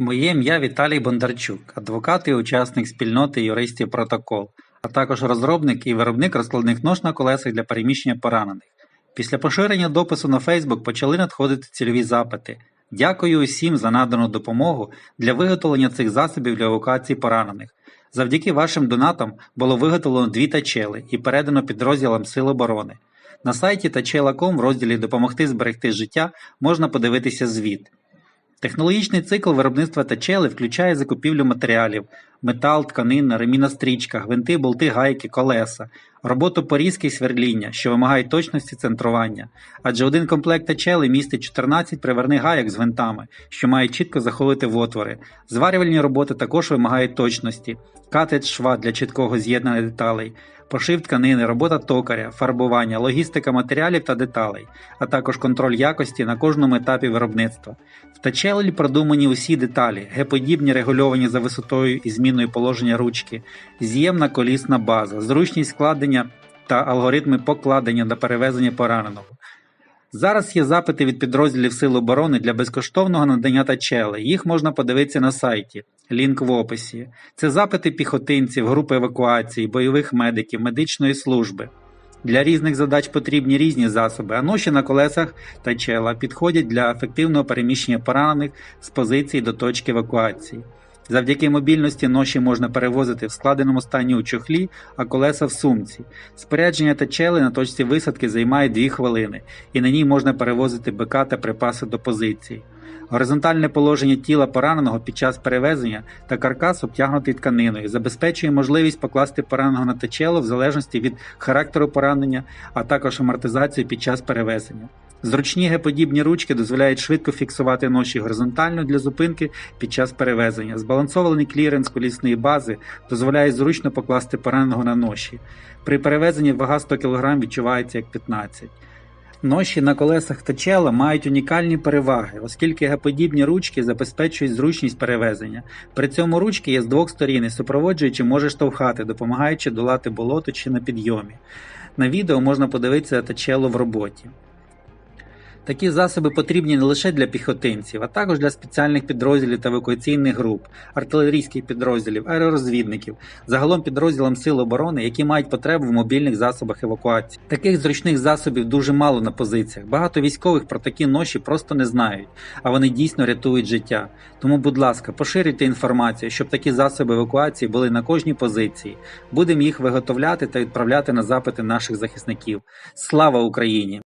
Моє ім'я Віталій Бондарчук, адвокат і учасник спільноти юристів Протокол, а також розробник і виробник розкладних нож на колесах для переміщення поранених. Після поширення допису на Facebook почали надходити цільові запити. Дякую усім за надану допомогу для виготовлення цих засобів для евакуації поранених. Завдяки вашим донатам було виготовлено дві тачели і передано підрозділам Сил оборони. На сайті tachela.com в розділі Допомогти зберегти життя можна подивитися звіт. Технологічний цикл виробництва тачели включає закупівлю матеріалів: метал, тканина, ремінна стрічка, гвинти, болти, гайки, колеса, роботу порізки і сверління, що вимагають точності центрування. Адже один комплект тачели містить 14 приверних гайок з гвинтами, що мають чітко заходити в отвори. Зварювальні роботи також вимагають точності, катет шва для чіткого з'єднання деталей, пошив тканини, робота токаря, фарбування, логістика матеріалів та деталей, а також контроль якості на кожному етапі виробництва. В тачелі продумані усі деталі, геподібні регульовані за висотою і зміною положення ручки, з'ємна колісна база, зручність складення та алгоритми покладення та перевезення пораненого. Зараз є запити від підрозділів Сил оборони для безкоштовного надання тачели. Їх можна подивитися на сайті. Лінк в описі. Це запити піхотинців, групи евакуації, бойових медиків, медичної служби. Для різних задач потрібні різні засоби, а ноші на колесах та чела підходять для ефективного переміщення поранених з позиції до точки евакуації. Завдяки мобільності ноші можна перевозити в складеному стані у чохлі, а колеса в сумці. Спорядження тачели на точці висадки займає 2 хвилини, і на ній можна перевозити БК та припаси до позиції. Горизонтальне положення тіла пораненого під час перевезення та каркас обтягнутий тканиною забезпечує можливість покласти пораненого на течело в залежності від характеру поранення, а також амортизацію під час перевезення. Зручні геподібні ручки дозволяють швидко фіксувати ноші горизонтально для зупинки під час перевезення. Збалансований кліренс колісної бази дозволяє зручно покласти пораненого на ноші. При перевезенні вага 100 кг відчувається як 15 Ноші на колесах тачела мають унікальні переваги, оскільки геподібні ручки забезпечують зручність перевезення. При цьому ручки є з двох сторін і супроводжуючи може штовхати, допомагаючи долати болото чи на підйомі. На відео можна подивитися тачело в роботі. Такі засоби потрібні не лише для піхотинців, а також для спеціальних підрозділів та евакуаційних груп, артилерійських підрозділів, аеророзвідників, загалом підрозділам Сил оборони, які мають потребу в мобільних засобах евакуації. Таких зручних засобів дуже мало на позиціях. Багато військових про такі ноші просто не знають, а вони дійсно рятують життя. Тому, будь ласка, поширюйте інформацію, щоб такі засоби евакуації були на кожній позиції. Будемо їх виготовляти та відправляти на запити наших захисників. Слава Україні!